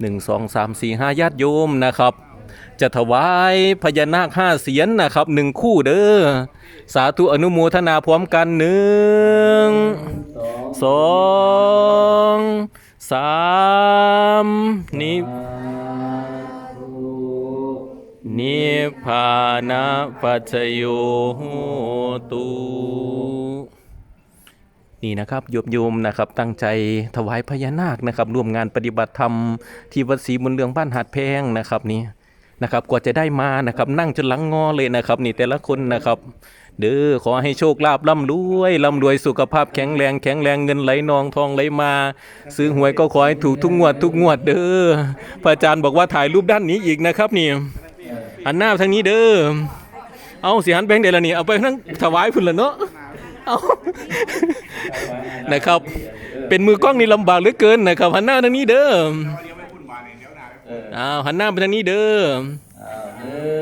หนึ่งสองสามสี่ห้าญาติโยมนะครับ จะถวายพญานาคห้าเสียนนะครับหนึ่งคู่เด้อสาธุอนุโมทนาพร้อมกันหนึ่งสองสามนินิพพานะปัจจโยตุ นี่นะครับโยมโยมนะครับตั้งใจถวายพญานาคนะครับร่วมงานปฏิบัติธรรมที่วัดศรีบุญเรืองบ้านหาดแพงนะครับนี่นะครับกว่าจะได้มานะครับนั่งจนหลังงอเลยนะครับ นี่แต่ละคนนะครับ เด้อขอให้โชคลาภร่ำรวยร่ำรวยสุขภาพแข็งแรงแข็งแรงเงินไหลนองทองไหลมา ซื้อหวยก็ขอให้ถูกทุกงวดทุกงวดเด้อพระอาจารย์บอกว่าถ่ายรูปด้านนี้อีกนะครับนี่หันหน้าทางนี้เด้อเอาสิหันแบงค์เดยวละนี่เอาไปนั่งถวายพุ่นละเนาะ เอานะครับ เป็นมือกล้องนี่ลำบากเหลือเกินนะครับหันหน้าทางนี้เด้ออ้าวหันหน้าไปทางนี้เด้ออ้าวหนึ่